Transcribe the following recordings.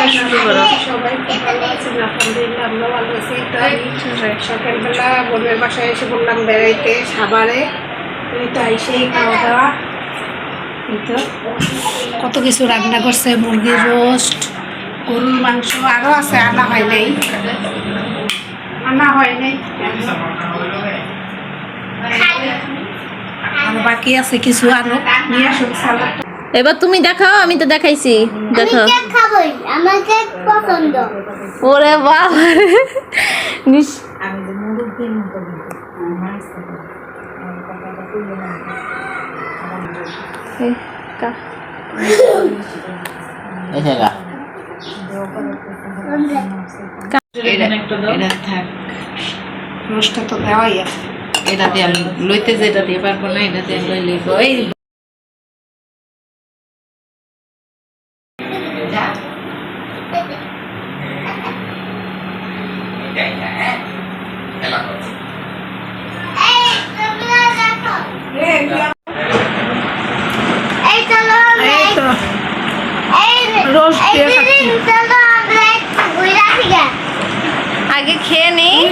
ভালো আছেন আলহামদুলিল্লাহ আমরা ভালো আছি। সকালবেলা বোনের বাসায় এসে বললাম বেড়াইতে সাবারে এই এসেই খাওয়া দাওয়া। কত কিছু রান্না করছে মুরগির রোস্ট গরুর মাংস আরও আছে আনা হয় নাই। আনা হয় নাই। আর বাকি আছে কিছু আরও নিয়ে আসুন সালাদ। এবার তুমি দেখাও আমি তো দেখাইছি। দেখো কেক খাবই আমার কেক পছন্দ। ওরে বাবা রোস্টটা তো দেওয়াই আছে। এটা দিয়ে লইতে যেটা দিয়ে পারব না এটা দিয়ে লইলে ওই এই তোমরা দেখো এই চলো আমরা এই তো এই রোস্ট এই দিয়ে খাচ্ছি। দিন চলো আমরা একটু ঘুরে আসি গে। আগে খেয়ে নেই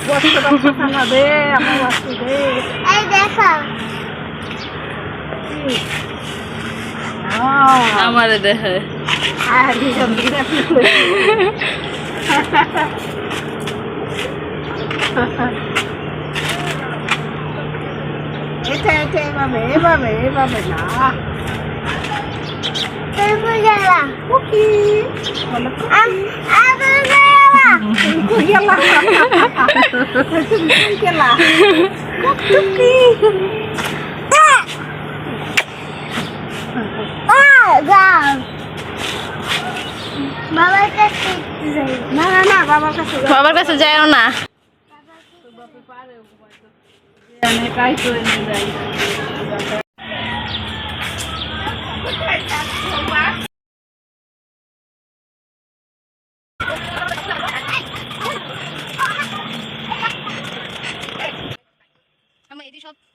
বাসু বস্তাটা খানা দে আমার বাসু দে এই দেখো আমারে দেখে হ্যাঁ দুজন দিনে এটা এটা এভাবে এভাবে এভাবে না তুমি গেলা কুকি বলো আম- আমি বাবার কাছে যাই না। না। না। বাবার কাছে যাও। বাবার কাছে যাও না। আমি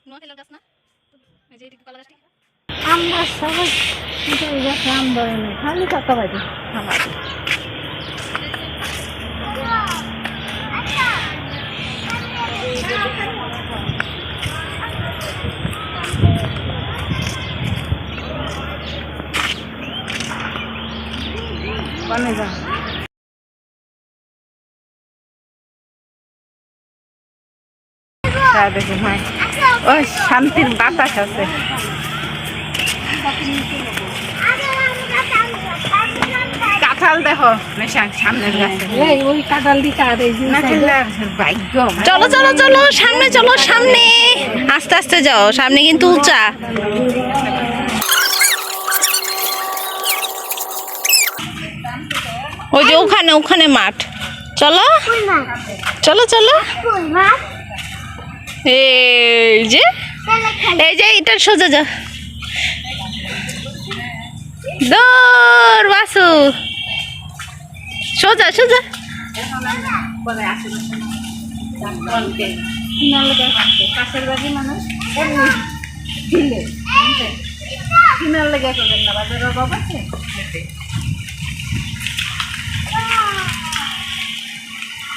নোয়াখালীর গাছ না এই আমরা সবাই আম ধরে নেই খালি কাকা বাড়ি আমার কনে যা দেখো ভাই ওই শান্তির বাতাস আছে। কাঁঠাল দেখো সামনের গাছে। ওই কাঁঠাল দিকে আর এই ভাগ্য চলো চলো চলো সামনে চলো সামনে। আস্তে আস্তে যাও সামনে কিন্তু উঁচা। ওই যে ওখানে ওখানে মাঠ। চলো। চলো চলো। এই যে এই যে এটা সোজা যা। দৌড় বাসু। সোজা সোজা।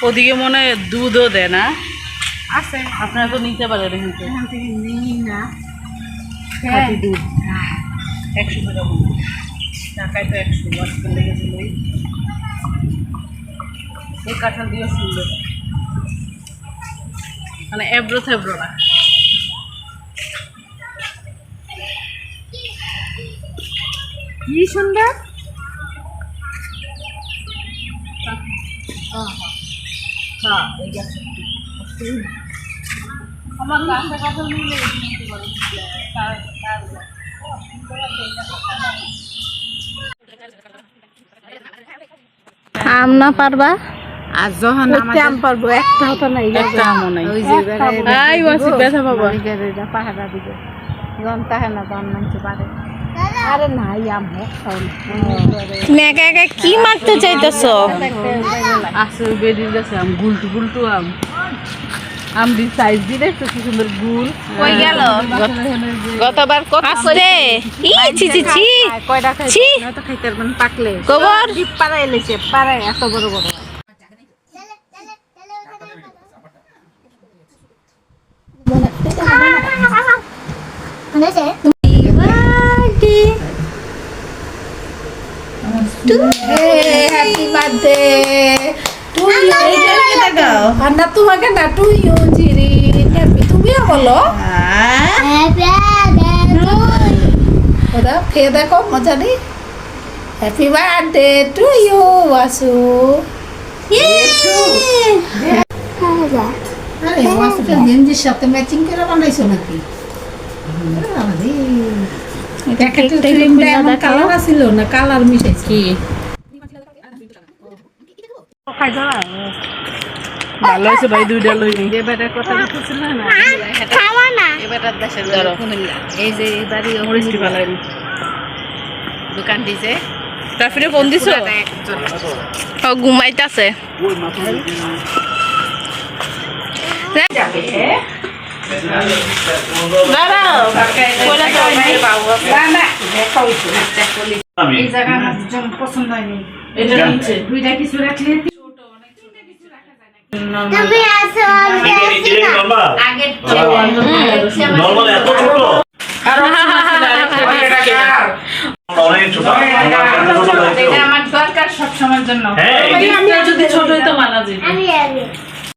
ওদিকে মনে হয় দুধও দেয় না। আছে। আপনারা তো নিতে পারেন কিন্তু এখান থেকে নিই না। খাঁটি দুধ। একশো টাকা হয়। তো একশো আজকে লেগেছিল এই। এই কাঁঠাল দিয়ে সুন্দর। মানে এব্রো থেব্রো না। কি সুন্দর? হ্যাঁ এই গাছে আমার পারে তার- তার- আম না পারবা? আর যখন আম পারব একটাও তো নাই একটা আমও নাই। ওই যে আই ওয়াসি ব্যথা বাবা পাহারা দিবে। যখন তাহে না তখন মানতে পারে আরে নাই আম একটাও না তুমি একা একা কি মারতে চাইতেছো? আছে বেরিয়ে গেছে আম গুলটু গুলটু আম। আম দি সাইজ দি দেখছ কি সুন্দর গুল। কই গেল? গত- গতবার কত করে ই ছি ছি ছি কয়টা খাই ছি। তো খাইতে পারবেন পাকলে। গোবর? পাড়াই লেছে পাড়াই এত বড় বড়। হ্যাপি বার্থডে টু ইউ না তোমাকে না টু ইউ জিরি হ্যাপি তুমিও বলো। ওরা খেয়ে দেখো মজা নেই। Happy birthday to you Basu. আরে ওয়াসুটা গেঞ্জির সাথে ম্যাচিং করে বানাইছো নাকি? প্যাকেটের ক্রিমটা এমন কালার আছিল না কালার মিশাইছে। কি? ভালো হয়েছে ভাই দুইটা লই নি এবারে কথা বলতেছিল না খাওয়া না এবারে দেশের ধরো। কুমিল্লা এই যে এই বাড়ি ভালো হয়নি দোকান দিছে তারপরে ফোন দিছো ও ঘুমাইতাছে এই জায়গা আমার পছন্দ হয়নি দুইটা কিছু রাখলে আমার দরকার সবসময়ের জন্য। যদি ছোট হইতো মানা যাবে